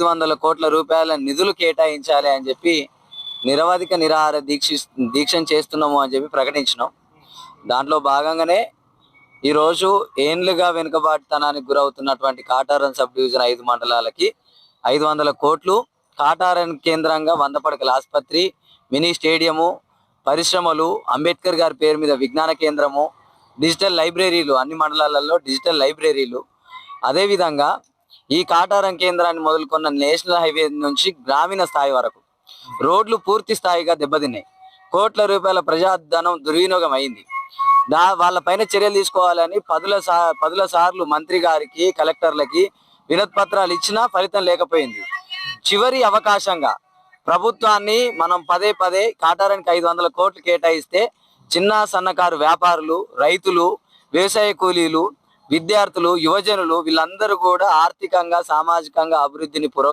ఐదు వందల కోట్ల రూపాయల నిధులు కేటాయించాలి అని చెప్పి నిరవధిక నిరాహార దీక్ష దీక్ష చేస్తున్నాము అని చెప్పి ప్రకటించినాం. దాంట్లో భాగంగానే ఈరోజు ఏండ్లుగా వెనుకబాటుతనానికి గురవుతున్నటువంటి కాటారం సబ్ డివిజన్ ఐదు మండలాలకి ఐదు వందల కోట్లు కాటారం కేంద్రంగా వంద పడకల ఆసుపత్రి మినీ స్టేడియము పరిశ్రమలు అంబేద్కర్ గారి పేరు మీద విజ్ఞాన కేంద్రము డిజిటల్ లైబ్రరీలు అన్ని మండలాలలో డిజిటల్ లైబ్రరీలు. అదేవిధంగా ఈ కాటారం కేంద్రాన్ని మొదలుకొన్న నేషనల్ హైవే నుంచి గ్రామీణ స్థాయి వరకు రోడ్లు పూర్తి స్థాయిగా దెబ్బతిన్నాయి. కోట్ల రూపాయల ప్రజాధనం దుర్వినియోగం అయింది. దా వాళ్ళపైన చర్యలు తీసుకోవాలని పదుల సా పదుల సార్లు మంత్రి గారికి కలెక్టర్లకి వినతి పత్రాలు ఇచ్చినా ఫలితం లేకపోయింది. చివరి అవకాశంగా ప్రభుత్వాన్ని మనం పదే పదే కాటారానికి ఐదు వందల కోట్లు కేటాయిస్తే చిన్న సన్నకారు వ్యాపారులు రైతులు వ్యవసాయ కూలీలు విద్యార్థులు యువజనులు వీళ్ళందరూ కూడా ఆర్థికంగా సామాజికంగా అభివృద్ధిని పురో